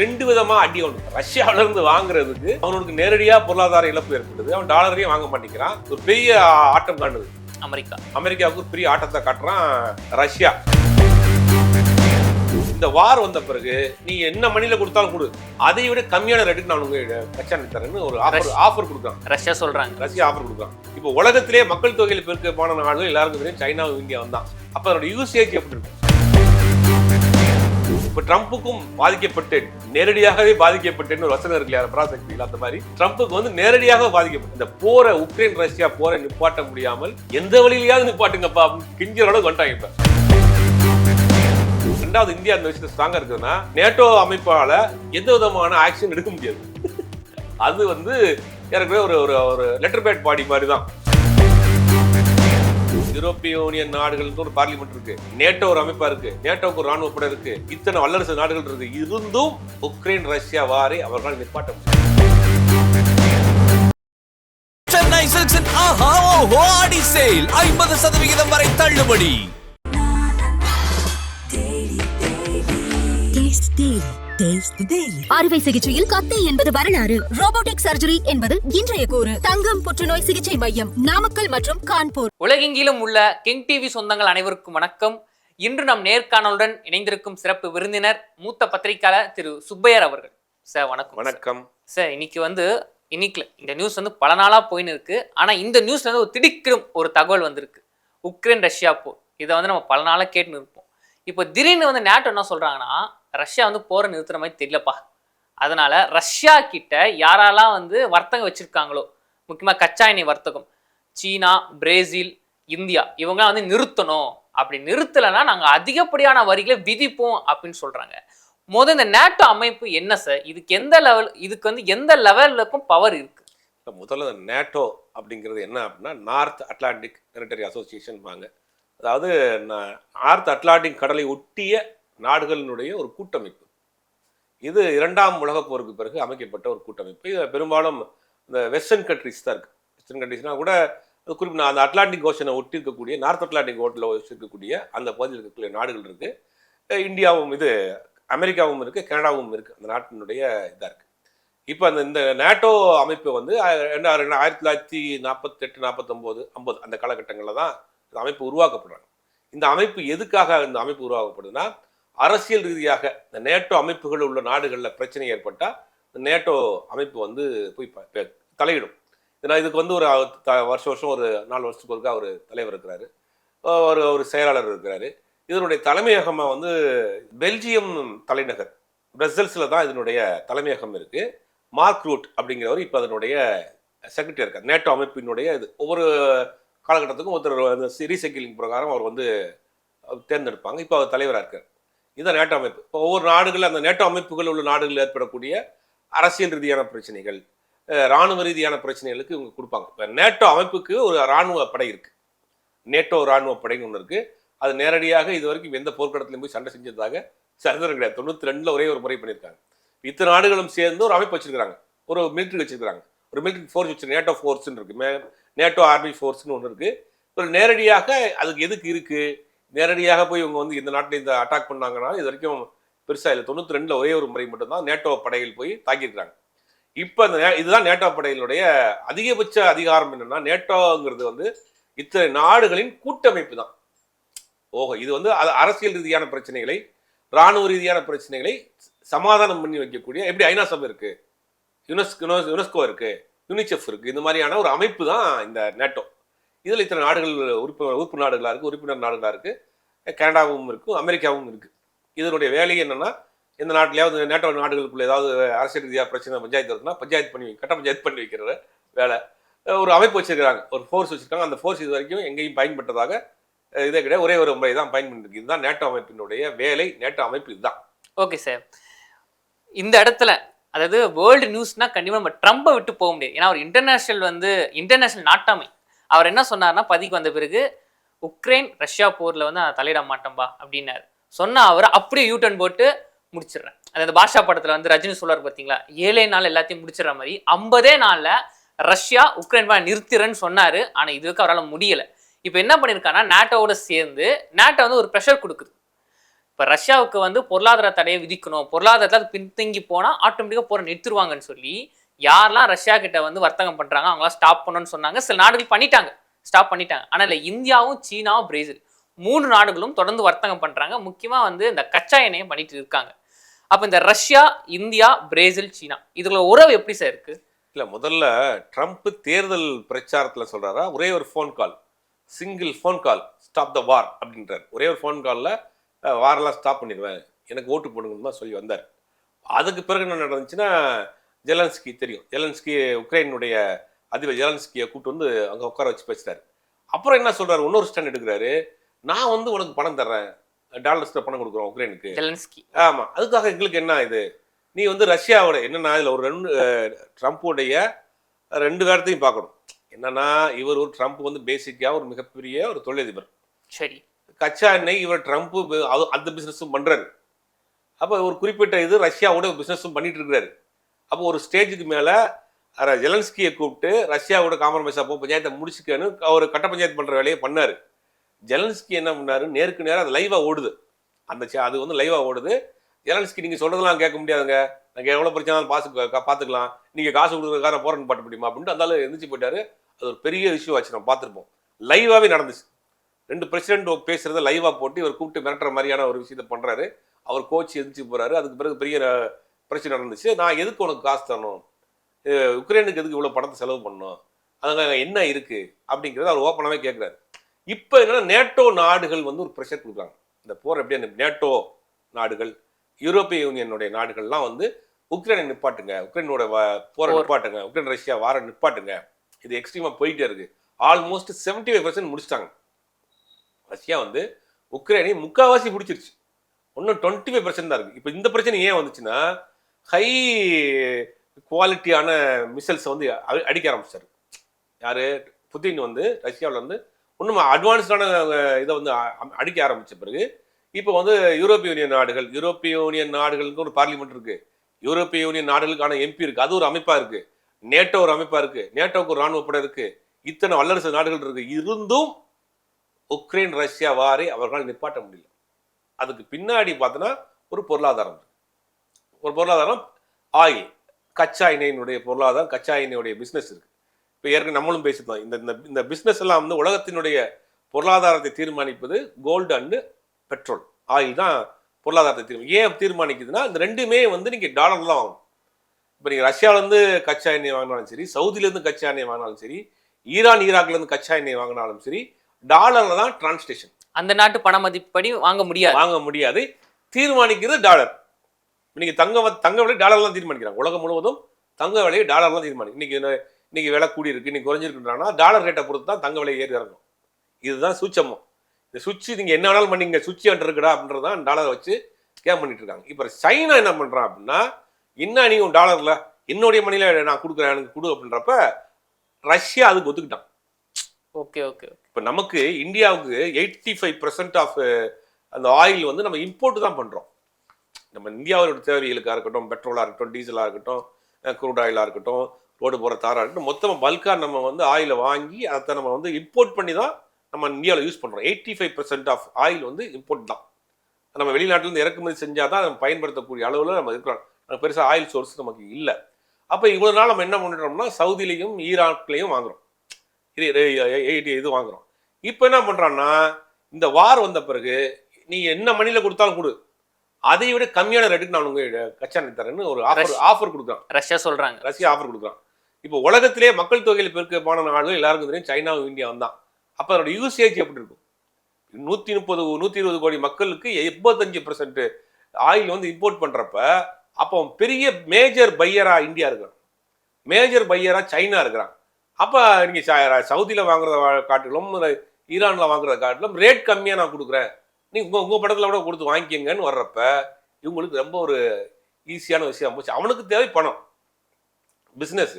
ரெண்டு விதமா அடி அவனுக்கு ரஷ்யாவில இருந்து வாங்குறதுக்கு அவனுக்கு நேரடியா பொருளாதார இழப்பு ஏற்படுது அவன் டாலரையும் வாங்க மாட்டேங்கிறான். ஒரு பெரிய ஆட்டம் காணுது அமெரிக்கா. அமெரிக்காவுக்கு ஒரு பெரிய ஆட்டத்தை காட்டுறான் ரஷ்யா. இந்த வார் வந்த பிறகு நீ என்ன மணில கொடுத்தாலும் கொடு. அதை விட கம்மியான ரேட்டுக்கு நான் உங்களுக்கு கச்சா தரேன்னு ஒரு ஆஃபர் ஆஃபர் கொடுக்குறான். ரஷ்யா சொல்றாங்க. ரஷ்யா ஆஃபர் கொடுக்குறான். இப்போ உலகத்திலே மக்கள் தொகையில் பெருக்கமான நாடுகள் எல்லாருக்கும் தெரியும். சைனாவும் இந்தியா வந்தான் அப்ப அதோட யூசேஜ் எப்படி இருக்கும்? இப்ப ட்ரம்ப்புக்கும் பாதிக்கப்பட்டேன் நேரடியாகவே பாதிக்கப்பட்டேன்னு ஒரு வசனம் இருக்கு பராசக்தி இல்லாத அந்த மாதிரி. ட்ரம்ப்புக்கு வந்து நேரடியாக பாதிக்கப்பட்ட. இந்த போரை உக்ரைன் ரஷ்யா போரை நிப்பாட்ட முடியாமல் எந்த வழியிலையாவது நிப்பாட்டுங்கப்பா அப்படின்னு கிஞ்சரோட அளவுக்கு வந்துட்டாங்க இப்ப. ரெண்டாவது இந்தியா அந்த விஷயத்துல ஸ்ட்ராங்கா இருக்குதுன்னா நேட்டோ அமைப்பால எந்த விதமான ஆக்ஷன் எடுக்க முடியாது. அது வந்து ஏற்கனவே ஒரு ஒரு ஒரு லெட்டர் பேட் பாடி மாதிரி தான். யூரோப்பிய யூனியன் நாடுகளுக்கு ஒரு பார்லிமெண்ட் இருக்கு. நேட்டோ ஒரு அமைப்பா இருக்கு. நேட்டோவுக்கு ஒரு ராணுவ படை இருக்கு. இத்தனை வல்லரசு நாடுகள் இருக்கு. இருந்தும் உக்ரைன் ரஷ்யா வாரை அவர்களால் நிப்பாட்ட முடியும் சென்னை சில்க்ஸின் ஆஹா ஓஹோ ஆடி சேல். ஐம்பது சதவிகிதம் வரை தள்ளுபடி. Taste Daily. அறுவை சிகிச்சையில் கத்தை என்பது வரலாறு. ரோபோட்டிக் சர்ஜரி என்பது இன்றைய கூறு. தங்கம் புற்றுநோய் சிகிச்சை மையம் நாமக்கல் மற்றும் கான்பூர். உலகெங்கிலும் உள்ள கிங் டிவி சொந்தங்கள் அனைவருக்கும் வணக்கம். இன்று நம் நேர்காணலுடன் இணைந்திருக்கும் சிறப்பு விருந்தினர் மூத்த பத்திரிகையாளர் திரு சுப்பையர் அவர்கள். சார் வணக்கம். வணக்கம். சார் இன்னைக்கு வந்து இன்னைக்கு இந்த நியூஸ் வந்து பல நாளா போயின்னு இருக்கு. ஆனா இந்த நியூஸ்ல இருந்து ஒரு திடுக்கிடும் ஒரு தகவல் வந்திருக்கு. உக்ரைன் ரஷ்யா போர். இதை வந்து நம்ம பல நாளா கேட்டுன்னு இருப்போம். இப்போ திடீர்னு வந்து நேட்டோ என்ன சொல்றாங்கன்னா ரஷ்யா வந்து போரை நிறுத்துற மாதிரி தெரியலப்பா. அதனால ரஷ்யா கிட்ட யாரெல்லாம் வந்து வர்த்தகம் வச்சிருக்காங்களோ முக்கியமாக கச்சா எண்ணெய் வர்த்தகம் சீனா பிரேசில் இந்தியா இவங்களாம் வந்து நிறுத்தணும். அப்படி நிறுத்தலைன்னா நாங்கள் அதிகப்படியான வரிகளை விதிப்போம் அப்படின்னு சொல்றாங்க. முதல் இந்த நேட்டோ அமைப்பு என்ன சார்? இதுக்கு எந்த லெவல் இதுக்கு வந்து எந்த லெவலுக்கும் பவர் இருக்கு? இப்போ முதல்ல இந்த நேட்டோ அப்படிங்கிறது என்ன அப்படின்னா நார்த் அட்லாண்டிக் டெரிட்டரி அசோசியேஷன் வாங்க. அதாவது நார்த் அட்லாண்டிக் கடலை ஒட்டிய நாடுகளினுடைய ஒரு கூட்டமைப்பு. இது இரண்டாம் உலகப் போருக்கு பிறகு அமைக்கப்பட்ட ஒரு கூட்டமைப்பு. இது பெரும்பாலும் இந்த வெஸ்டர்ன் கண்ட்ரிஸ் தான் இருக்குது வெஸ்டர்ன் கண்ட்ரிஸ்னால் கூட அது குறிப்பிட்ட அந்த அட்லாண்டிக் ஓஷனை ஒட்டி இருக்கக்கூடிய நார்த் அட்லாண்டிக் ஓட்டில் இருக்கக்கூடிய அந்த பகுதியில் இருக்கக்கூடிய நாடுகள் இருக்குது இந்தியாவும் இது அமெரிக்காவும் இருக்குது கனடாவும் இருக்குது அந்த நாட்டினுடைய இதாக இருக்குது இப்போ அந்த இந்த நேட்டோ அமைப்பு வந்து ஆய- ரெண்டு- ஆயிரத்தி தொள்ளாயிரத்தி நாற்பத்தெட்டு நாற்பத்தொம்போது ஐம்பது அந்த காலகட்டங்களில் தான் இந்த அமைப்பு உருவாக்கப்படுறாங்க. இந்த அமைப்பு எதுக்காக இந்த அமைப்பு உருவாக்கப்படுதுன்னா அரசியல் ரீதியாக இந்த நேட்டோ அமைப்புகள் உள்ள நாடுகளில் பிரச்சனை ஏற்பட்டால் இந்த நேட்டோ அமைப்பு வந்து போய் தலையிடும். ஏன்னா இதுக்கு வந்து ஒரு த- வருஷம் வருஷம் ஒரு நாலு வருஷத்துக்கு ஒருக்கா ஒரு தலைவர் இருக்கிறாரு. ஒரு ஒரு செயலாளர் இருக்கிறாரு. இதனுடைய தலைமையகமாக வந்து பெல்ஜியம் தலைநகர் பிரசல்ஸில் தான் இதனுடைய தலைமையகம் இருக்குது மார்க் ரூட் அப்படிங்கிறவர் இப்போ அதனுடைய செக்ரட்டரி இருக்கார். நேட்டோ அமைப்பினுடைய இது ஒவ்வொரு காலகட்டத்துக்கும் ஒருத்தர் அந்த ரீசைக்கிளிங் பிரகாரம் அவர் வந்து தேர்ந்தெடுப்பாங்க. இப்போ அவர் தலைவராக இருக்கார். இதுதான் நேட்டோ அமைப்பு. இப்போ ஒவ்வொரு நாடுகளில் அந்த நேட்டோ அமைப்புகள் உள்ள நாடுகளில் ஏற்படக்கூடிய அரசியல் ரீதியான பிரச்சனைகள் இராணுவ ராணுவ ரீதியான பிரச்சனைகளுக்கு இவங்க கொடுப்பாங்க. இப்போ நேட்டோ அமைப்புக்கு ஒரு ராணுவ படை இருக்குது நேட்டோ ராணுவ படைன்னு ஒன்று இருக்குது அது நேரடியாக இது வரைக்கும் எந்த போர்க்களத்திலையும் போய் சண்டை செஞ்சதாக சரித்திரம் கிடையாது. தொண்ணூற்றி ரெண்டில் ஒரே ஒரு முறை பண்ணியிருக்காங்க. இத்தனை நாடுகளும் சேர்ந்து ஒரு அமைப்பு வச்சிருக்கிறாங்க. ஒரு மிலிட்ரி வச்சிருக்காங்க ஒரு மிலிட்ரி ஃபோர்ஸ் வச்சு நேட்டோ ஃபோர்ஸ்னு இருக்கு. மே நேட்டோ ஆர்மி ஃபோர்ஸ்னு ஒன்று இருக்குது ஒரு நேரடியாக அதுக்கு எதுக்கு இருக்குது நேரடியாக போய் இவங்க வந்து இந்த நாட்டில் இந்த அட்டாக் பண்ணாங்கன்னா இது வரைக்கும் பெருசாக இல்லை. தொண்ணூற்றி ரெண்டில் ஒரே ஒரு முறை மட்டும்தான் நேட்டோ படைகள் போய் தாக்கியிருக்கிறாங்க. இப்போ அந்த இதுதான் நேட்டோ படைகளுடைய அதிகபட்ச அதிகாரம் என்னன்னா நேட்டோங்கிறது வந்து இத்தனை நாடுகளின் கூட்டமைப்பு தான். ஓஹோ இது வந்து அரசியல் ரீதியான பிரச்சனைகளை ராணுவ ரீதியான பிரச்சனைகளை சமாதானம் பண்ணி வைக்கக்கூடிய எப்படி ஐநா சபை இருக்குது யுனெஸ்கோ யுனெஸ்கோ இருக்குது யுனிசெஃப் இருக்குது இந்த மாதிரியான ஒரு அமைப்பு தான் இந்த நேட்டோ இதில் இத்தனை நாடுகள் உறுப்பு உறுப்பு நாடுகளாக இருக்குது உறுப்பினர் நாடுகளாக இருக்குது கனடாவும் இருக்குது அமெரிக்காவும் இருக்குது இதனுடைய வேலை என்னென்னா இந்த நாட்டிலேயாவது நேட்டோ நாடுகளுக்குள்ள ஏதாவது அரசியல் ரீதியாக பிரச்சனை பஞ்சாயத்து வருதுன்னா பஞ்சாயத்து பண்ணி கட்ட பஞ்சாயத்து பண்ணி வைக்கிற வேலை. ஒரு அமைப்பு வச்சிருக்காங்க ஒரு ஃபோர்ஸ் வச்சுருக்காங்க. அந்த ஃபோர்ஸ் இது வரைக்கும் எங்கேயும் பயன்பட்டதாக இதே கிடையாது. ஒரே ஒரு முறை தான் பயன்பட்டு இதுதான் நேட்டோ அமைப்பினுடைய வேலை நேட்டோ அமைப்பு இதுதான். ஓகே சார் இந்த இடத்துல அதாவது வேர்ல்டு நியூஸ்னா கண்டிப்பாக நம்ம ட்ரம்பை விட்டு போக முடியாது. ஏன்னா ஒரு இன்டர்நேஷனல் வந்து இன்டர்நேஷனல் நாட்டாமை. அவர் என்ன சொன்னார்னா பதிக்கு வந்த பிறகு உக்ரைன் ரஷ்யா போரில் வந்து நான் தலையிட மாட்டேன்பா அப்படின்னாரு. சொன்ன அவர் அப்படியே யூட்டன் போட்டு முடிச்சிடுறேன் அதாவது பாஷா படத்தில் வந்து ரஜினி சொல்லார் பார்த்தீங்களா ஏழே நாள் எல்லாத்தையும் முடிச்சிடுற மாதிரி ஐம்பதே நாளில் ரஷ்யா உக்ரைன் போய் நிறுத்திறேன்னு சொன்னார். ஆனால் இதுக்கு அவரால் முடியலை. இப்போ என்ன பண்ணியிருக்காருன்னா நேட்டோவோட சேர்ந்து நேட்டோ வந்து ஒரு ப்ரெஷர் கொடுக்குது. இப்போ ரஷ்யாவுக்கு வந்து பொருளாதார தடையை விதிக்கணும். பொருளாதாரத்தில் அது பின்தங்கி போனால் ஆட்டோமேட்டிக்காக போகிற நிறுத்துருவாங்கன்னு சொல்லி யாரெல்லாம் ரஷ்யா கிட்ட வந்து வர்த்தகம் பண்ணுறாங்க அவங்களாம் ஸ்டாப் பண்ணணும்னு சொன்னாங்க. சில நாடுகள் பண்ணிட்டாங்க. ஸ்டாப் பண்ணிட்டாங்க. ஆனால் இல்லை இந்தியாவும் சீனாவும் பிரேசில் மூணு நாடுகளும் தொடர்ந்து வர்த்தகம் பண்ணுறாங்க முக்கியமாக வந்து இந்த கச்சா எண்ணெயை பண்ணிட்டு இருக்காங்க. அப்போ இந்த ரஷ்யா இந்தியா பிரேசில் சீனா இதுல உறவு எப்படி சார் இருக்கு? இல்லை முதல்ல ட்ரம்ப் தேர்தல் பிரச்சாரத்தில் சொல்கிறாரா ஒரே ஒரு phone call single phone call stop the war அப்படின்றார். ஒரே ஒரு ஃபோன் காலில் வாரெல்லாம் ஸ்டாப் பண்ணிடுவேன். எனக்கு ஓட்டு போடுங்கன்னு தான் சொல்லி வந்தார். அதுக்கு பிறகு என்ன நடந்துச்சுன்னா ஜெலன்ஸ்கி தெரியும். ஜெலன்ஸ்கி உக்ரைனுடைய அதிபர் ஜெலன்ஸ்கியை கூட்டு வந்து அங்கே உட்கார வச்சு பேசுறாரு அப்புறம் என்ன சொல்றாரு? இன்னொரு ஸ்டாண்ட் எடுக்கிறாரு. நான் வந்து உனக்கு பணம் தர்றேன். டாலர்ஸில் பணம் கொடுக்குறோம் உக்ரைனுக்கு. ஜெலன்ஸ்கி. ஆமா. அதுக்காக எங்களுக்கு என்ன இது? நீ வந்து ரஷ்யாவோட என்னன்னா இதுல ஒரு ரெண்டு ட்ரம்ப்புடைய ரெண்டு வாரத்தையும் பார்க்கணும். என்னன்னா இவர் ஒரு ட்ரம்ப் வந்து பேசிக்கா ஒரு மிகப்பெரிய ஒரு தொழிலதிபர். சரி. கச்சா எண்ணெய் இவர் ட்ரம்ப் அது அந்த பிசினஸும் பண்றாரு. அப்போ ஒரு குறிப்பிட்ட இது ரஷ்யாவோட பிசினஸும் பண்ணிட்டு இருக்கிறாரு. அப்போ ஒரு ஸ்டேஜுக்கு மேலே ஜெலன்ஸ்கியை கூப்பிட்டு ரஷ்யாவோட காம்ப்ரமைஸ் அப்போ பஞ்சாயத்தை முடிச்சுக்கன்னு அவர் கட்ட பஞ்சாயத்து பண்ணுற வேலையை பண்ணார். ஜெலன்ஸ்கி என்ன பண்ணார்? நேருக்கு நேரம் அது லைவாக ஓடுது. அந்த சே- அது வந்து லைவாக ஓடுது. ஜெலன்ஸ்கி நீங்கள் சொல்கிறதெல்லாம் கேட்க முடியாதுங்க. நாங்கள் எவ்வளோ பிரச்சனை பாசு பார்த்துக்கலாம் நீங்கள் காசு கொடுக்குறதுக்காக போராட்டம் பாட்டு முடியுமா? அப்படின்ட்டு அந்த ஆளு எந்திரிச்சு போயிட்டாரு. அது ஒரு பெரிய இஷ்யூ ஆச்சு. நம்ம பார்த்துருப்போம். லைவாகவே நடந்துச்சு. ரெண்டு பிரசிடென்ட் பேசுகிறத லைவாக போட்டு இவர் கூப்பிட்டு மிரட்டுற மாதிரியான ஒரு விஷயத்த பண்ணுறாரு அவர் கோச் எந்திரிச்சு போகிறாரு அதுக்கு பிறகு பெரிய பிரச்சனை நடந்துச்சு. நான் எதுக்கு உனக்கு காசு தரணும்? உக்ரைனுக்கு எதுக்கு இவ்வளவு பணத்தை செலவு பண்ணணும்? அதனால என்ன இருக்கு? அப்படிங்கிறத அவர் ஓப்பனாவே கேட்கிறாரு இப்போ என்னன்னா நேட்டோ நாடுகள் வந்து ஒரு ப்ரெஷர் கொடுக்குறாங்க. இந்த போர் எப்படி அந்த நேட்டோ நாடுகள் யூரோப்பிய யூனியனுடைய நாடுகள்லாம் வந்து உக்ரைனை நிப்பாட்டுங்க. உக்ரைனோட போரை. நிப்பாட்டுங்க. உக்ரைன் ரஷ்யா வார நிப்பாட்டுங்க. இது எக்ஸ்ட்ரீமா போயிட்டே இருக்கு. ஆல்மோஸ்ட் செவன்டி ஃபைவ் பர்சன்ட் முடிச்சிட்டாங்க. ரஷ்யா வந்து உக்ரைனை முக்காவாசி பிடிச்சிருச்சு. இன்னும் டுவெண்ட்டி ஃபைவ் பர்சன்ட் தான் இருக்கு. இப்போ இந்த பிரச்சனை ஏன் வந்துச்சுன்னா ஹை குவாலிட்டியான மிசைல்ஸை வந்து அடிக்க ஆரம்பிச்சார். யார்? புதின் வந்து ரஷ்யாவில் வந்து இன்னும் அட்வான்ஸ்டான இதை வந்து அடிக்க ஆரம்பித்த பிறகு இப்போ வந்து யூரோப்பிய யூனியன் நாடுகள் யூரோப்பிய யூனியன் நாடுகளுக்கு ஒரு பார்லிமெண்ட் இருக்குது யூரோப்பிய யூனியன் நாடுகளுக்கான எம்பி இருக்குது அது ஒரு அமைப்பாக இருக்குது நேட்டோ ஒரு அமைப்பாக இருக்குது நேட்டோவுக்கு ஒரு ராணுவ படை இத்தனை வல்லரசு நாடுகள் இருக்குது இருந்தும் உக்ரைன் ரஷ்யா வாரை அவர்களால் நிப்பாட்ட முடியல. அதுக்கு பின்னாடி பார்த்தோன்னா ஒரு பொருளாதாரம் இருக்குது ஒரு பொருளாதாரம் ஆயில் கச்சா எண்ணெயினுடைய பொருளாதாரம் கச்சா எண்ணெயுடைய பிஸ்னஸ் இருக்கு. இப்போ ஏற்கனவே நம்மளும் பேசிட்டோம் இந்த இந்த இந்த பிஸ்னஸ் எல்லாம் வந்து உலகத்தினுடைய பொருளாதாரத்தை தீர்மானிப்பது கோல்டு அண்டு பெட்ரோல் ஆயில் தான் பொருளாதாரத்தை தீர்மானம் ஏன் தீர்மானிக்குதுன்னா இந்த ரெண்டுமே வந்து நீங்கள் டாலர் தான் வாங்கணும். இப்போ நீங்கள் ரஷ்யாவிலேருந்து கச்சா எண்ணெய் வாங்கினாலும் சரி சவுதியிலேருந்து கச்சா எண்ணெய் வாங்கினாலும் சரி ஈரான் ஈராக்லேருந்து கச்சா எண்ணெய் வாங்கினாலும் சரி டாலரில் தான் டிரான்ஸ்டேஷன் அந்த நாட்டு பண மதிப்படி வாங்க முடியாது. வாங்க முடியாது. தீர்மானிக்கிறது டாலர் இன்னைக்கு தங்க தங்க விலை டாலர் தான் தீர்மானிக்கிறாங்க. உலகம் முழுவதும் தங்க விலையை டாலர் தான் தீர்மானிக்கும் இன்னைக்கு என்ன- இன்னைக்கு விலை கூடி இருக்கு இன்னைக்கு குறைஞ்சிருக்குன்றாங்கன்னா டாலர் ரேட்டை பொறுத்து தான் தங்க விலை ஏறி இறங்கும். இதுதான் சூச்சமம் இந்த சுவிட்ச் நீங்க என்ன வேணாலும் பண்ணீங்க சுவிட்ச் என்கிட்ட இருக்குடா அப்படின்றது தான் டாலரை வச்சு ஸ்கேம் பண்ணிட்டு இருக்காங்க. இப்போ சைனா என்ன பண்றான் அப்படின்னா என்ன நீ உன் டாலர்ல என்னுடைய மணில நான் கொடுக்குறேன் எனக்கு கொடு அப்படின்றப்ப ரஷ்யா அதுக்கு ஒத்துக்கிட்டான். ஓகே ஓகே இப்போ நமக்கு இந்தியாவுக்கு எயிட்டி ஃபைவ் பர்சன்ட் ஆஃப் அந்த ஆயில் வந்து நம்ம இம்போர்ட் தான் பண்ணுறோம் நம்ம இந்தியாவோட தேவைகளுக்காக இருக்கட்டும் பெட்ரோலாக இருக்கட்டும் டீசலாக இருக்கட்டும் க்ரூட் ஆயிலாக இருக்கட்டும் ரோடு போகிற தாராக இருக்கட்டும் மொத்தமாக பல்காக நம்ம வந்து ஆயிலை வாங்கி அதை நம்ம வந்து இம்போர்ட் பண்ணி தான் நம்ம இந்தியாவில் யூஸ் பண்ணுறோம் eighty five percent of oil வந்து இம்போர்ட் தான். நம்ம வெளிநாட்டிலேருந்து இறக்குமதி செஞ்சால் தான் நம்ம பயன்படுத்தக்கூடிய அளவில் நம்ம இருக்கிறோம். பெருசாக ஆயில் சோர்ஸ் நமக்கு இல்லை. அப்போ இவ்வளோ நாள் நம்ம என்ன பண்ணிட்டோம்னா சவுதிலையும் ஈராக்லேயும் வாங்குறோம். இது இது- இது- வாங்குறோம். இப்போ என்ன பண்ணுறான்னா இந்த வார் வந்த பிறகு நீ என்ன மணியில் கொடுத்தாலும் கொடு. அதை விட கம்மியான ரேட்டுக்கு நான் உங்க கச்சா தரேன்னு ஒரு ஆஃபர் ஆஃபர் கொடுக்குறான். ரஷ்யா சொல்றாங்க. ரஷ்யா ஆஃபர் கொடுக்குறான். இப்போ உலகத்திலே மக்கள் தொகையில் பெருக்கமான நாடுகள் எல்லாருக்கும் தெரியும். சைனாவும் இந்தியாவும் தான் அப்போ அதோட யூசேஜ் எப்படி இருக்கும்? நூற்றி முப்பது நூற்றி இருபது கோடி மக்களுக்கு எண்பத்தஞ்சு பர்சன்ட் ஆயில் வந்து இம்போர்ட் பண்ணுறப்ப அப்போ பெரிய மேஜர் பையரா இந்தியா இருக்கிறான். மேஜர் பையரா சைனா இருக்கிறான். அப்போ நீங்கள் சவுதியில் வாங்குறத காட்டிலும் ஈரானில் வாங்குறத காட்டிலும் ரேட் கம்மியாக நான் கொடுக்குறேன். நீங்கள் உங்கள் உங்கள் படத்தில் கூட கொடுத்து வாங்கிக்கங்கன்னு வர்றப்ப இவங்களுக்கு ரொம்ப ஒரு ஈஸியான விஷயம் போச்சு. அவனுக்கு தேவை பணம். பிஸ்னஸ்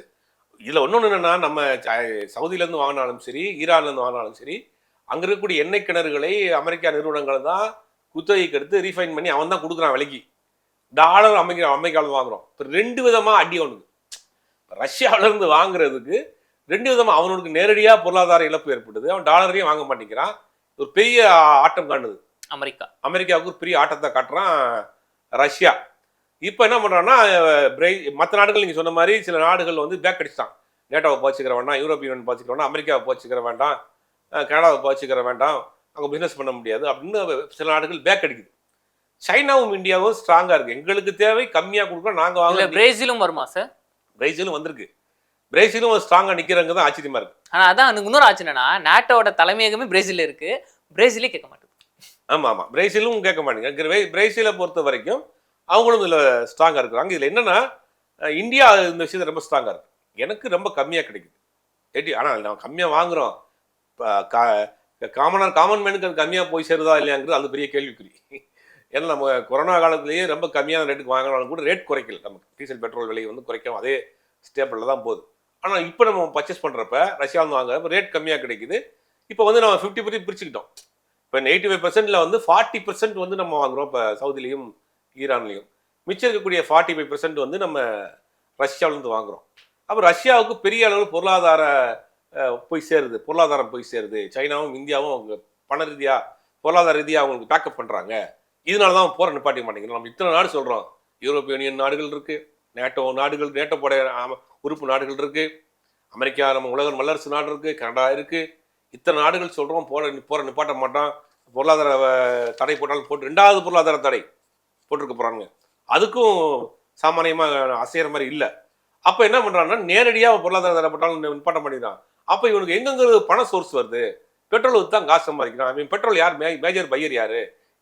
இதில் இன்னொன்று என்னென்னா நம்ம ச- சவுதியிலேருந்து வாங்கினாலும் சரி ஈரான்லேருந்து வாங்கினாலும் சரி அங்கே இருக்கக்கூடிய எண்ணெய் கிணறுகளை அமெரிக்கா நிறுவனங்கள் தான் குத்தகைக்கு எடுத்து ரீஃபைன் பண்ணி அவன் தான் கொடுக்குறான் விலைக்கு. டாலர் அமைக்கிற அமெரிக்காவில் வாங்குறோம். இப்போ ரெண்டு விதமாக அடி அவனுக்கு ரஷ்யாவிலேருந்து வாங்குறதுக்கு ரெண்டு விதமாக அவனுக்கு நேரடியாக பொருளாதார இழப்பு ஏற்பட்டது. அவன் டாலரையும் வாங்க மாட்டேங்கிறான். ஒரு பெரிய ஆட்டம் காணுது அமெரிக்கா. அமெரிக்காவுக்கு ஒரு பெரிய ஆட்டத்தை காட்டுறான் ரஷ்யா. இப்போ என்ன பண்ணுறான்னா பிரை மற்ற நாடுகள் நீங்கள் சொன்ன மாதிரி சில நாடுகள் வந்து பேக் அடிச்சிட்டான். நேட்டோவை போச்சுக்கிற வேண்டாம் யூரோப்பியன் யூனியன் போச்சுக்கிற வேண்டாம் அமெரிக்காவை போச்சுக்கிற வேண்டாம் கனடாவை போச்சுக்கிற வேண்டாம் அங்கே பிஸ்னஸ் பண்ண முடியாது அப்படின்னு சில நாடுகள் பேக் அடிக்குது. சைனாவும் இந்தியாவும் ஸ்ட்ராங்காக இருக்குது எங்களுக்கு தேவை கம்மியாக கொடுக்குறோம் நாங்கள் வாங்க பிரேசிலும் வருமா சார் பிரேசிலும் வந்திருக்கு. பிரேசிலும் ஸ்ட்ராங்காக நிற்கிறவங்க தான் ஆச்சரியமாக இருக்குது ஆனா அதான் இன்னொரு ஆச்சு என்னன்னா நாட்டோட தலைமையகமே பிரேசில்ல இருக்கு. பிரேசிலே கேட்க மாட்டேங்குது ஆமாம் ஆமாம் பிரேசிலும் கேட்க மாட்டேங்க. பிரேசிலை பொறுத்த வரைக்கும் அவங்களும் இதில் ஸ்ட்ராங்காக இருக்கிறாங்க. இதில் என்னென்னா இந்தியா இந்த விஷயத்தில் ரொம்ப ஸ்ட்ராங்காக இருக்கு. எனக்கு ரொம்ப கம்மியாக கிடைக்குது. ஏட்டி ஆனால் நம்ம கம்மியாக வாங்குகிறோம் கா காமனர் காமன் மேனுக்கு அது கம்மியாக போய் சேருதா இல்லையாங்கிறது அது பெரிய கேள்விக்குறி. ஏன்னா நம்ம கொரோனா காலத்துலேயே ரொம்ப கம்மியான ரேட்டுக்கு வாங்கினாலும் கூட ரேட் குறைக்கல. நமக்கு டீசல் பெட்ரோல் விலையை வந்து குறைக்காம அதே ஸ்டேபிளில் தான் போகுது. ஆனால் இப்போ நம்ம பர்ச்சேஸ் பண்ணுறப்ப ரஷ்யாவில் வாங்குறப்ப ரேட் கம்மியாக கிடைக்குது. இப்போ வந்து நம்ம ஃபிஃப்டி பர்சன்ட் பிரிச்சுக்கிட்டோம். இப்போ எயிட்டி ஃபைவ் பர்சன்ட்ல வந்து ஃபார்ட்டி பர்சன்ட் வந்து நம்ம வாங்குறோம். இப்போ சவுதிலையும் ஈரான்லையும். மிச்சம் இருக்கக்கூடிய ஃபார்ட்டி ஃபைவ் பர்சன்ட் வந்து நம்ம ரஷ்யாவிலேருந்து வாங்குறோம். அப்போ ரஷ்யாவுக்கு பெரிய அளவில் பொருளாதார போய் சேருது. பொருளாதாரம் போய் சேருது. சைனாவும் இந்தியாவும் அவங்க பண ரீதியாக பொருளாதார ரீதியாக அவங்களுக்கு பேக்கப் பண்ணுறாங்க இதனால தான் போற நிப்பாட்டி மாட்டேங்கிறோம் நம்ம இத்தனை நாடு சொல்கிறோம் யூரோப்பிய யூனியன் நாடுகள் இருக்குது நேட்டோ நாடுகள் நேட்டோ போட உறுப்பு நாடுகள் இருக்குது அமெரிக்கா நம்ம உலக வல்லரசு நாடு இருக்குது கனடா இருக்குது இத்தனை நாடுகள் சொல்கிறோம் போற போகிற நிப்பாட்ட மாட்டோம். பொருளாதார தடை போட்டாலும் போட்டு ரெண்டாவது பொருளாதார தடை போட்டிருக்க போகிறாங்க அதுக்கும் சாமானியமாக அசைகிற மாதிரி இல்லை. அப்போ என்ன பண்ணுறாங்கன்னா நேரடியாக பொருளாதார தடை போட்டாலும் நிப்பாட்டம் மாட்டேங்கிறான். அப்போ இவனுக்கு எங்கெங்கிறது பண சோர்ஸ் வருது? பெட்ரோல் ஊற்றி தான் காசு சம்பாதிக்கிறான். அவன் பெட்ரோல் யார்? மே மேஜர் பையர் யார்?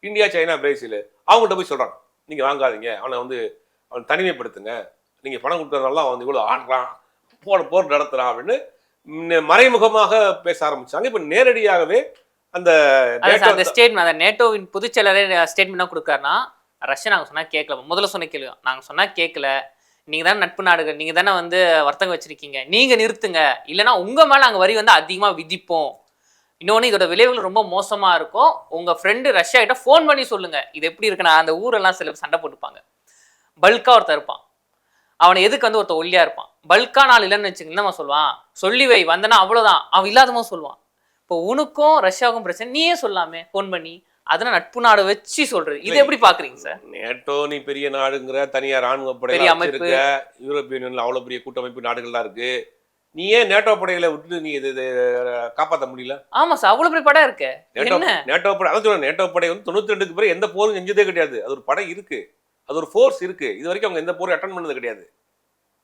India China Brazil. அவங்கள்ட்ட போய் சொல்கிறான் நீங்கள் வாங்காதீங்க. அவனை வந்து அவனை தனிமைப்படுத்துங்க. நீங்கள் பணம் கொடுத்ததுனால அவன் இவ்வளோ ஆடுறான். போட போர் நடத்துகிறான் அப்படின்னு மறைமுகமாக பேச ஆரம்பிச்சாங்க. இப்போ நேரடியாகவே அந்த ஸ்டேட்மெண்ட் அந்த நேட்டோவின் பொதுச்செயலரே ஸ்டேட்மெண்ட் கொடுக்காருன்னா ரஷ்யா நாங்க சொன்னா கேட்கல. முதல்ல சொன்ன கேள்வி நாங்க சொன்னா கேட்கல. நீங்க தானே நட்பு நாடுகள் நீங்க தானே வந்து வர்த்தகம் வச்சிருக்கீங்க. நீங்க நிறுத்துங்க. இல்லைன்னா உங்க மேல நாங்க வரி வந்து அதிகமா விதிப்போம். இன்னொன்று இதோட விளைவுகள் ரொம்ப மோசமா இருக்கும். உங்க ஃப்ரெண்டு ரஷ்யா கிட்ட ஃபோன் பண்ணி சொல்லுங்க. இது எப்படி இருக்குன்னா அந்த ஊரெல்லாம் சில சண்டை போட்டுப்பாங்க. பல்கா ஒருத்தன் இருப்பான். அவனை எதுக்கு வந்து ஒருத்தன் ஒல்லியா இருப்பான்? பல்கா நாள் இல்லைன்னு வச்சுக்க என்னம்மா சொல்லுவான்? சொல்லி வை வந்தனா அவ்வளவுதான். அவன் இல்லாதமா சொல்லுவான். இப்போ உனக்கும் ரஷ்யாவுக்கும் பிரச்சனை நீயே சொல்லாமே ஃபோன் பண்ணி அதெல்லாம் நட்பு நாடு வச்சு சொல்றது. இது எப்படி பாக்குறீங்க சார்? நேட்டோ நீ பெரிய நாடுங்கிற தனியா ராணுவ படை அமைப்பு. யூரோப்பிய யூனியன்ல அவ்வளவு பெரிய கூட்டமைப்பு நாடுகள்லாம் இருக்கு. நீ ஏன் நேட்டோ படைகளை விட்டு நீ இது காப்பாற்ற முடியல? ஆமா சார் அவ்வளவு பெரிய படம் இருக்கு. நேட்டோ படை அதான் சொல்றேன் நேட்டோ படை வந்து தொண்ணூத்தி ரெண்டுக்கு பிறகு எந்த போரும் செஞ்சதே கிடையாது. அது ஒரு படை இருக்கு. அது ஒரு ஃபோர்ஸ் இருக்கு. இது வரைக்கும் அவங்க எந்த போரும் அட்டன் பண்ணது கிடையாது.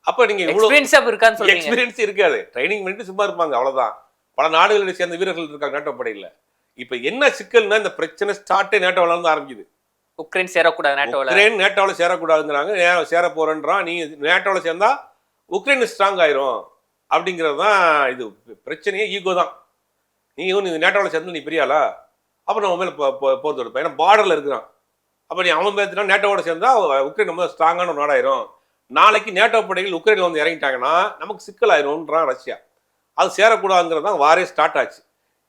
அப்ப நீங்க இவ்வளவு எக்ஸ்பீரியன்ஸ் இருக்கான்னு எக்ஸ்பீரியன்ஸ் இருக்காது. ட்ரைனிங் பண்ணிட்டு சும்மா இருப்பாங்க அவ்வளவுதான். பல நாடுகளை சேர்ந்த வீரர்கள் இருக்காங்க நேட்டோ படையில. இப்ப என்ன சிக்கல்னா இந்த பிரச்சனை ஸ்டார்டே நேட்டோல இருந்து ஆரம்பிக்குது. உக்ரைன் சேரக்கூடாது நேட்டோல. உக்ரைன் நேட்டோவில் சேரக்கூடாதுங்கிறாங்க. சேர போறேன்றான் நீ நேட்டோவில் சேர்ந்தா உக்ரைன் ஸ்ட்ராங் ஆயிரும். அப்படிங்கிறது தான் இது. பிரச்சனையே ஈகோ தான். நீ நீ நேட்டோவில் சேர்ந்து நீ பெரியாளா அப்போ நம்ம மேலே போர் தொடுப்பேன் ஏன்னா பார்டரில் இருக்கிறான். அப்போ நீ அவன் பேசுனா நேட்டோவோட சேர்ந்தா உக்ரைன் ரொம்ப ஸ்ட்ராங்கான ஒரு நாடாயிரும். நாளைக்கு நேட்டோ படைகள் உக்ரைனில் வந்து இறங்கிட்டாங்கன்னா நமக்கு சிக்கலாயிரும்ன்றான் ரஷ்யா. அது சேரக்கூடாதுங்கிறது தான் வாரே ஸ்டார்ட் ஆச்சு.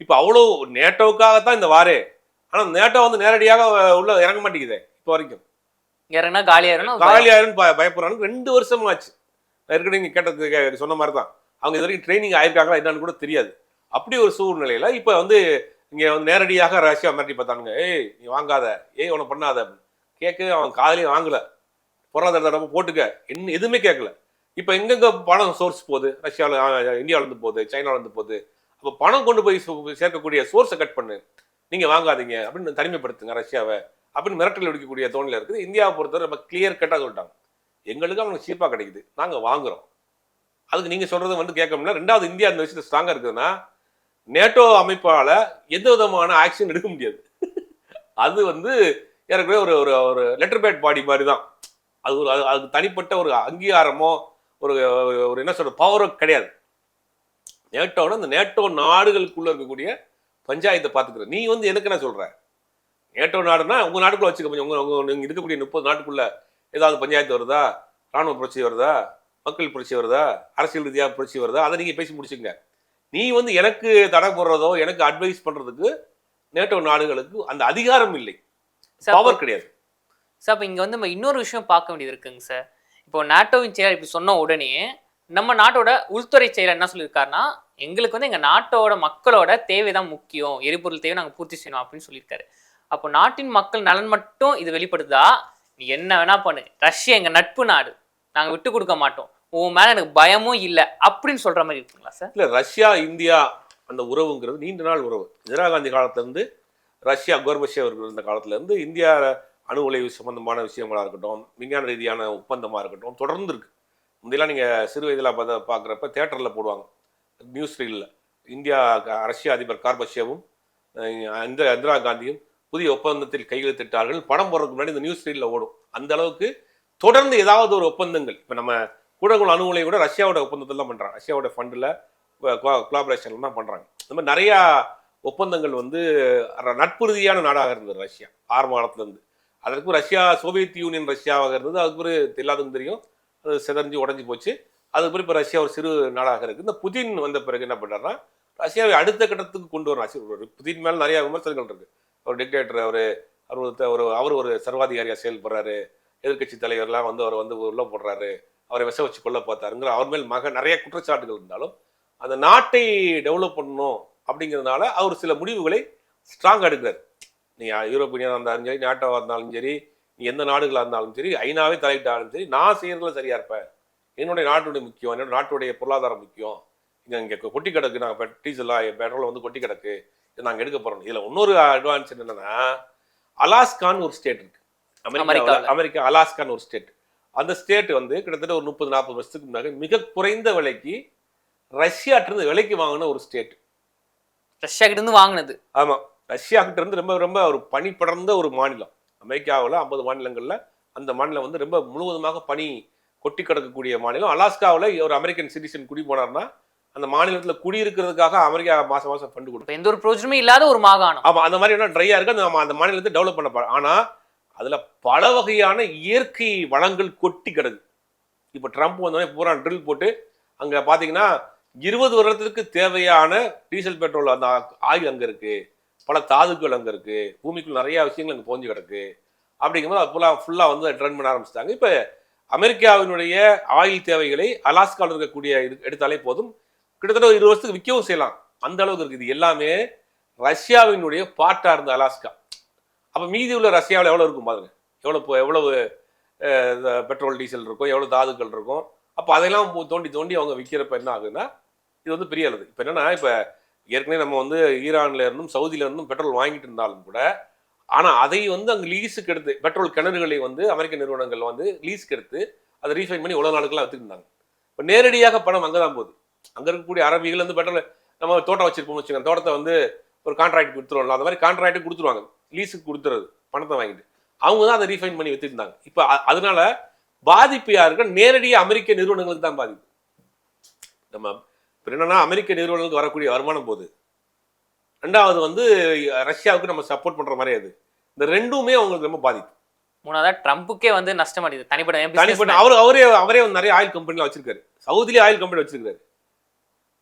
இப்போ அவ்வளோ நேட்டோவுக்காகத்தான் இந்த வாரே. ஆனால் நேட்டோ வந்து நேரடியாக உள்ள இறங்க மாட்டேங்குதே இப்போ வரைக்கும். இறங்கினா காலியாயிரும் பயப்படுறாங்க. ரெண்டு வருஷம் ஆச்சு. ஏற்கனவே நீங்க கேட்டது சொன்ன மாதிரி தான் அவங்க இது வரைக்கும் ட்ரைனிங் ஆயிருக்காங்களா என்னன்னு கூட தெரியாது. அப்படி ஒரு சூழ்நிலையில இப்போ வந்து இங்க வந்து நேரடியாக ரஷ்யா மிரட்டி பார்த்தானுங்க. ஏய் நீ வாங்காத. ஏய் உன பண்ணாத. அப்படின்னு. கேட்க அவன் காதலையும் வாங்கல. பொருளாதார போட்டுக்க. என்ன எதுவுமே கேட்கல. இப்போ எங்கெங்க பணம் சோர்ஸ் போகுது? ரஷ்யாவில் இந்தியாவில இருந்து போகுது சைனால இருந்து போகுது. அப்போ பணம் கொண்டு போய் சேர்க்கக்கூடிய சோர்ஸை கட் பண்ணு. நீங்கள் வாங்காதீங்க அப்படின்னு தனிமைப்படுத்துங்க ரஷ்யாவை அப்படின்னு மிரட்டல் எடுக்கக்கூடிய தோணில் இருக்குது. இந்தியாவை பொறுத்தவரை ரொம்ப கிளியர் கட்டாக சொல்லிட்டாங்க. எங்களுக்கு அவங்களுக்கு சீப்பாக கிடைக்குது. நாங்கள் வாங்குறோம். அதுக்கு நீங்கள் சொல்கிறது வந்து கேட்கணும்னா ரெண்டாவது இந்தியா அந்த விஷயத்தில் ஸ்ட்ராங்காக இருக்குதுன்னா நேட்டோ அமைப்பால் எந்த விதமான ஆக்ஷன் எடுக்க முடியாது. அது வந்து ஏற்கனவே ஒரு ஒரு ஒரு லெட்டர் பேட் பாடி மாதிரி தான். அது ஒரு அது- அதுக்கு தனிப்பட்ட ஒரு அங்கீகாரமோ ஒரு ஒரு- என்ன சொல்ற பவரோ கிடையாது. நேட்டோட அந்த நேட்டோ நாடுகளுக்குள்ள இருக்கக்கூடிய பஞ்சாயத்தை பார்த்துக்கிற. நீ வந்து எனக்கு என்ன சொல்ற? நேட்டோ நாடுனா உங்க நாட்டுக்குள்ள வச்சுக்க உங்க உங்க நீங்க இருக்கக்கூடிய முப்பது நாட்டுக்குள்ள ஏதாவது பஞ்சாயத்து வருதா? ராணுவ புரட்சி வருதா? மக்கள் புரட்சி வருதா? அரசியல் ரீதியாக புரட்சி வருதா? அதை நீங்க பேசி முடிச்சுங்க நீ வந்து எனக்கு தடை போடுறதோ எனக்கு அட்வைஸ் பண்றதுக்கு நேட்டோ நாடுகளுக்கு அந்த அதிகாரம் இல்லை. பவர் கிடையாது. சார் அப்போ இங்கே வந்து நம்ம இன்னொரு விஷயம் பார்க்க வேண்டியது இருக்குங்க சார் இப்போ நாட்டோவின் செயலர் இப்படி சொன்ன உடனே நம்ம நாட்டோட உள்துறை செயலர் என்ன சொல்லியிருக்காருன்னா எங்களுக்கு வந்து எங்கள் நாட்டோட மக்களோட தேவை தான் முக்கியம் எரிபொருள் தேவை நாங்கள் பூர்த்தி செய்யணும் அப்படின்னு சொல்லியிருக்காரு. அப்போ நாட்டின் மக்கள் நலன் மட்டும் இது வெளிப்படுதா? நீ என்ன வேணா பண்ணு. ரஷ்யா எங்கள் நட்பு நாடு. நாங்கள் விட்டு கொடுக்க மாட்டோம். உன் மேலே எனக்கு பயமும் இல்லை அப்படின்னு சொல்கிற மாதிரி இருக்குங்களா சார்? இல்லை ரஷ்யா இந்தியா அந்த உறவுங்கிறது நீண்ட நாள் உறவு. இந்திரா காந்தி காலத்துலேருந்து ரஷ்யா கோர்பஷே இருந்த காலத்திலேருந்து இந்தியா அணு உலை சம்பந்தமான விஷயங்களாக இருக்கட்டும் விஞ்ஞான ரீதியான ஒப்பந்தமாக இருக்கட்டும் தொடர்ந்து இருக்கு. முந்தையெல்லாம் நீங்கள் சிறு வயதில் பார்த்த பார்க்குறப்ப தேட்டரில் போடுவாங்க. நியூஸ் ரீலில். இந்தியா க- ரஷ்ய அதிபர் கார்பஷேவும் இந்த இந்திரா இந்திரா காந்தியும் புதிய ஒப்பந்தத்தில் கையெழுத்திட்டார்கள். படம் போடுறதுக்கு முன்னாடி இந்த நியூஸ் ரீலில் ஓடும். அந்த அளவுக்கு தொடர்ந்து ஏதாவது ஒரு ஒப்பந்தங்கள். இப்போ நம்ம கூடங்குளம் அணு உலையை கூட ரஷ்யாவோட ஒப்பந்தத்தில் தான் பண்ணுறாங்க ரஷ்யாவோட ஃபண்டில் கொலாபரேஷன்ல தான் பண்ணுறாங்க இந்த மாதிரி நிறையா ஒப்பந்தங்கள் வந்து ர- நட்பு ரீதியான நாடாக இருந்தது ரஷ்யா. ஆரம்ப காலத்துலேருந்து அதற்கு ரஷ்யா சோவியத் யூனியன் ரஷ்யாவாக இருந்தது அதுக்கு பிறகு எல்லாத்துக்கும் தெரியும். அது சிதறிஞ்சு உடஞ்சி போச்சு. அதுக்கு பிறகு இப்போ ரஷ்யா ஒரு சிறு நாடாக இருக்குது இந்த புதின் வந்த பிறகு என்ன பண்ணுறாருன்னா ரஷ்யாவை அடுத்த கட்டத்துக்கு கொண்டு வரும் ரஷ்யா ஒரு புதின் மேலே நிறைய விமர்சனங்கள் இருக்கு. ஒரு டிக்டேட்டர் அவர் அவர் ஒரு- ஒரு அவர் ஒரு சர்வாதிகாரியாக செயல்படுறாரு எதிர்க்கட்சி தலைவர்லாம் வந்து அவர் வந்து உள்ள போடுறாரு. அவரை விஷ வச்சு கொள்ள பார்த்தாருங்கிற அவர் மேல் மக நிறைய குற்றச்சாட்டுகள் இருந்தாலும் அந்த நாட்டை டெவலப் பண்ணணும் அப்படிங்கிறதுனால அவர் சில முடிவுகளை ஸ்ட்ராங்காக எடுக்கிறார். நீ யூரோப்பியனாக இருந்தாலும் சரி நாட்டோவாக இருந்தாலும் சரி நீ எந்த நாடுகளாக இருந்தாலும் சரி ஐநாவே தலையிட்டாலும் சரி நான் செய்யறதுல சரியா இருப்பேன் என்னுடைய நாட்டுடைய முக்கியம் என்னோட நாட்டுடைய பொருளாதாரம் முக்கியம். இங்கே இங்கே கொட்டி கிடக்கு நாங்கள் டீசலாக பெட்ரோல் வந்து கொட்டி கிடக்கு. இதை நாங்கள் எடுக்க போகிறோம் இதில் இன்னொரு அட்வான்ஸ் என்னன்னா அலாஸ்கான்னு ஒரு ஸ்டேட் இருக்கு. அமெரிக்கா. அமெரிக்கா அலாஸ்கான்னு ஒரு ஸ்டேட் அந்த ஸ்டேட் வந்து கிட்டத்தட்ட ஒரு முப்பது நாற்பது வருஷத்துக்கு முன்னாடி மிக குறைந்த விலைக்கு ரஷ்யாட்டிருந்து விலைக்கு வாங்கின ஒரு ஸ்டேட் ரஷ்யா கிட்ட இருந்து வாங்கினது. ஆமா. ரஷ்யா கிட்ட இருந்து ரொம்ப ரொம்ப ஒரு பனி படர்ந்த ஒரு மாநிலம். அமெரிக்காவில் ஐம்பது மாநிலங்கள்ல அந்த மாநிலம் வந்து ரொம்ப முழுவதுமாக பனி கொட்டி கிடக்கக்கூடிய மாநிலம். அலாஸ்காவில் ஒரு அமெரிக்கன் சிட்டிசன் குடி போனார்னா அந்த மாநிலத்துல குடியிருக்கிறதுக்காக அமெரிக்கா மாசம் மாசம் ஃபண்டு கொடுக்கும். எந்த ஒரு பிரயோஜனமே இல்லாத ஒரு மாகாணம். ஆமா அந்த மாதிரி என்ன ட்ரையா இருக்கு. அந்த அந்த மாநிலத்தை டெவலப் பண்ண பாரு ஆனா அதுல பல வகையான இயற்கை வளங்கள் கொட்டி கிடக்கு. இப்போ ட்ரம்ப் வந்தோடனே பூரா ட்ரில் போட்டு அங்க பாத்தீங்கன்னா இருபது வருடத்துக்கு தேவையான டீசல் பெட்ரோல் அந்த ஆயில் அங்க இருக்கு. பல தாதுக்கள் அங்கே இருக்குது பூமிக்குள் நிறைய விஷயங்கள் அங்கே போஞ்சு கிடக்கு. அப்படிங்கும்போது அது ஃபுல்லாக ஃபுல்லாக வந்து ட்ரெண்ட் பண்ண ஆரம்பிச்சிட்டாங்க. இப்போ அமெரிக்காவினுடைய ஆயில் தேவைகளை அலாஸ்காவில் இருக்கக்கூடிய இது எடுத்தாலே போதும். கிட்டத்தட்ட ஒரு இருபது வருஷத்துக்கு விற்கவும் செய்யலாம். அந்த அளவுக்கு இருக்குது. இது எல்லாமே ரஷ்யாவினுடைய பாட்டாக இருந்த அலாஸ்கா. அப்போ மீதி உள்ள ரஷ்யாவில் எவ்வளோ இருக்கும் பாருங்க. எவ்வளோ இப்போ எவ்வளவு பெட்ரோல் டீசல் இருக்கும். எவ்வளோ தாதுக்கள் இருக்கும். அப்போ அதெல்லாம் போ- தோண்டி தோண்டி அவங்க விற்கிறப்ப என்ன ஆகுதுன்னா இது வந்து பெரிய அளவு. இப்போ என்னன்னா இப்போ ஏற்கனவே நம்ம வந்து ஈரான்ல இருந்தும் சவுதியில இருந்தும் பெட்ரோல் வாங்கிட்டு இருந்தாலும் கூட ஆனால் அதை வந்து அங்கே லீஸுக்கு எடுத்து பெட்ரோல் கிணறுகளை வந்து அமெரிக்க நிறுவனங்கள் வந்து லீஸுக்கு எடுத்து அதை ரீஃபைன் பண்ணி உலக நாடுகளாக வித்துருந்தாங்க இப்போ நேரடியாக பணம் அங்கே தான் போகுது. அங்கே இருக்கக்கூடிய அரபிகள் வந்து பெட்ரோல் நம்ம தோட்டம் வச்சிருப்போம்னு வச்சுக்கோங்க. தோட்டத்தை வந்து ஒரு கான்ட்ராக்ட் கொடுத்துருவோம்ல அந்த மாதிரி கான்ட்ராக்ட் கொடுத்துருவாங்க. லீஸுக்கு கொடுத்துறது பணத்தை வாங்கிட்டு. அவங்க தான் அதை ரீஃபைன் பண்ணி வித்துருந்தாங்க இப்போ அதனால பாதிப்பு யாருக்கு நேரடியாக அமெரிக்க நிறுவனங்களுக்கு தான் பாதிப்பு. நம்ம இப்போ என்னன்னா அமெரிக்க நிறுவனங்களுக்கு வரக்கூடிய வருமானம் போகுது. ரெண்டாவது வந்து ரஷ்யாவுக்கு நம்ம சப்போர்ட் பண்ற மாதிரி அது. இந்த ரெண்டுமே அவங்களுக்கு ரொம்ப பாதிப்பு. மூணாவதா ட்ரம்புக்கே வந்து நஷ்டம் அடையுது. தனிப்பட்ட தனிப்பட்ட. அவர் அவரே அவரே வந்து நிறைய ஆயில் கம்பெனிலாம் வச்சிருக்காரு. சவுதிலே ஆயில் கம்பெனி வச்சிருக்காரு.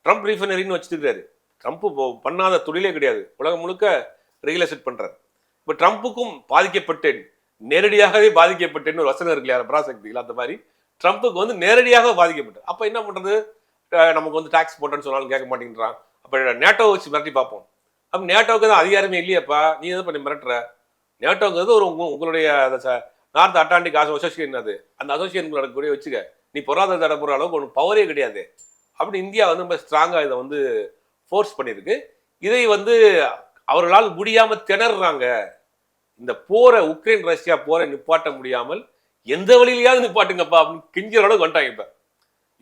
ட்ரம்ப் ரீஃபைனரின்னு வச்சிருக்காரு. ட்ரம்ப் பண்ணாத தொழிலே கிடையாது. உலகம் முழுக்க ரெகுலேஷன் பண்றாரு. இப்போ ட்ரம்ப்புக்கும் பாதிக்கப்பட்டேன். நேரடியாகவே பாதிக்கப்பட்டேன்னு ஒரு வசனம் இருக்கு இல்லையா? பராசக்திகள் அந்த மாதிரி. ட்ரம்ப்புக்கு வந்து நேரடியாக பாதிக்கப்பட்டது அப்போ என்ன பண்றது? அஹ் நமக்கு வந்து டாக்ஸ் போட்டேன்னு சொன்னாலும் கேட்க மாட்டேங்கிறான். அப்போ நேட்டோ வச்சு மிரட்டி பார்ப்போம். அப்போ நேட்டோவுக்கு தான் அதிகாரமே இல்லையாப்பா. நீ எதை பண்ணி மிரட்டுற? நேட்டோங்கிறது ஒரு உங்க- உங்களுடைய அந்த நார்த் அட்லாண்டிக் அசோசியேஷன் அது. அந்த அசோசியேஷன் கூட வச்சுக்க. நீ பொருளாதார தடை போகிற அளவுக்கு ஒன்று பவரே கிடையாது. அப்படி இந்தியா வந்து ரொம்ப ஸ்ட்ராங்காக இதை வந்து ஃபோர்ஸ் பண்ணியிருக்கு. இதை வந்து அவர்களால் முடியாமல் திணறாங்க இந்த போரை உக்ரைன் ரஷ்யா போரை நிப்பாட்ட முடியாமல் எந்த வழியிலையாவது நிப்பாட்டுங்கப்பா அப்படின்னு கெஞ்சுற அளவுக்கு வந்துட்டாங்க இப்போ.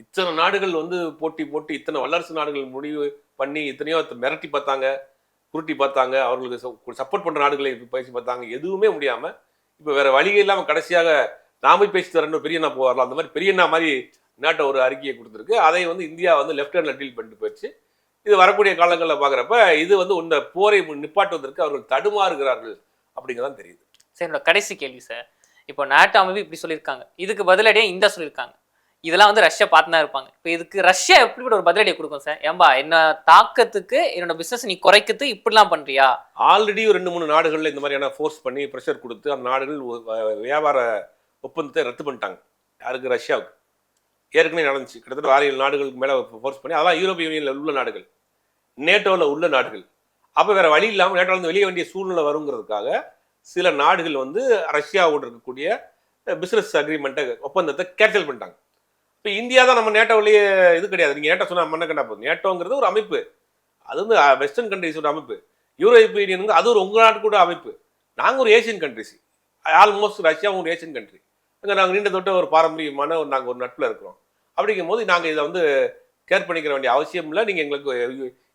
இத்தனை நாடுகள் வந்து போட்டி போட்டு இத்தனை வல்லரசு நாடுகள் முடிவு பண்ணி இத்தனையோ மிரட்டி பார்த்தாங்க குருட்டி பார்த்தாங்க அவர்களுக்கு சப்போர்ட் பண்ணுற நாடுகளை பேசி பார்த்தாங்க. எதுவுமே முடியாமல் இப்போ வேற வழியே இல்லாமல் கடைசியாக நாம பேசி தரேன்னு பெரியண்ணா போவார்ல அந்த மாதிரி பெரியண்ணா மாதிரி நாட்டை ஒரு அறிக்கையை கொடுத்துருக்கு. அதை வந்து இந்தியா வந்து லெஃப்ட் ஹேண்டில் டீல் பண்ணிட்டு போயிடுச்சு. இது வரக்கூடிய காலங்களில் பார்க்குறப்ப இது வந்து இந்த போரை நிப்பாட்டுவதற்கு அவர்கள் தடுமாறுகிறார்கள் அப்படிங்கிறதான் தெரியுது. சரி என்னோட கடைசி கேள்வி சார். இப்போ நாட்டு அமைப்பு இப்படி சொல்லியிருக்காங்க. இதுக்கு பதிலடியாக இந்தியா சொல்லியிருக்காங்க. இதெல்லாம் வந்து ரஷ்யா பார்த்து தான் இருப்பாங்க. இப்போ இதுக்கு ரஷ்யா எப்படிப்பட்ட ஒரு பதிலடியை கொடுக்கும் சார்? ஏம்பா என்ன தாக்கத்துக்கு என்னோட பிசினஸ் நீ குறைக்கிறது இப்படிலாம் பண்றியா? ஆல்ரெடி ஒரு ரெண்டு மூணு நாடுகளில் இந்த மாதிரியான ஃபோர்ஸ் பண்ணி ப்ரெஷர் கொடுத்து அந்த நாடுகள் வியாபார ஒப்பந்தத்தை ரத்து பண்ணிட்டாங்க. யாருக்கு? ரஷ்யாவுக்கு. ஏற்கனவே நடந்துச்சு. கிட்டத்தட்ட ஆறு ஏழு நாடுகளுக்கு மேலே ஃபோர்ஸ் பண்ணி அதெல்லாம் யூரோப்பிய யூனியனில் உள்ள நாடுகள். நேட்டோவில் உள்ள நாடுகள். அப்போ வேற வழி இல்லாமல் நேட்டோவில் இருந்து வெளியே வேண்டிய சூழ்நிலை வருங்கிறதுக்காக சில நாடுகள் வந்து ரஷ்யாவோடு இருக்கக்கூடிய பிஸ்னஸ் அக்ரிமெண்ட்டை ஒப்பந்தத்தை கேன்சல் பண்ணிட்டாங்க. இப்போ இந்தியா தான் நம்ம நேட்டோவிலேயே இது கிடையாது. நீங்கள் நேட்டோ சொன்னால் மண்ண கண்டா போதும். நேட்டோங்கிறது ஒரு அமைப்பு. அது வந்து வெஸ்டர்ன் கண்ட்ரிஸோட அமைப்பு. யூரோப்பிய யூனியனுங்க அது ஒரு உங்கள் நாட்டு கூட அமைப்பு. நாங்கள் ஒரு ஏசியன் கண்ட்ரிஸ் ஆல்மோஸ்ட் ரஷ்யாவும் ஒரு ஏசியன் கண்ட்ரி அங்கே நாங்கள் நீண்ட தொட்ட ஒரு பாரம்பரியமான ஒரு நாங்கள் ஒரு நட்பில் இருக்கிறோம். அப்படிங்கும் போது நாங்கள் இதை வந்து கேர் பண்ணிக்கிற வேண்டிய அவசியம் இல்லை. நீங்கள் எங்களுக்கு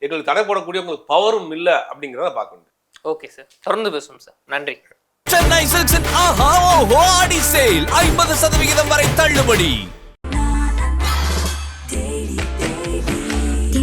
எங்களுக்கு தடை போடக்கூடிய உங்களுக்கு பவரும் இல்லை அப்படிங்கிறத பார்க்கணும் ஓகே சார் தொடர்ந்து பேசுவோம் சார் நன்றி. சென்னை சில்க்ஸின் ஆஹா ஓஹோ ஆடி சேல். ஐம்பது சதவிகிதம் வரை தள்ளுபடி.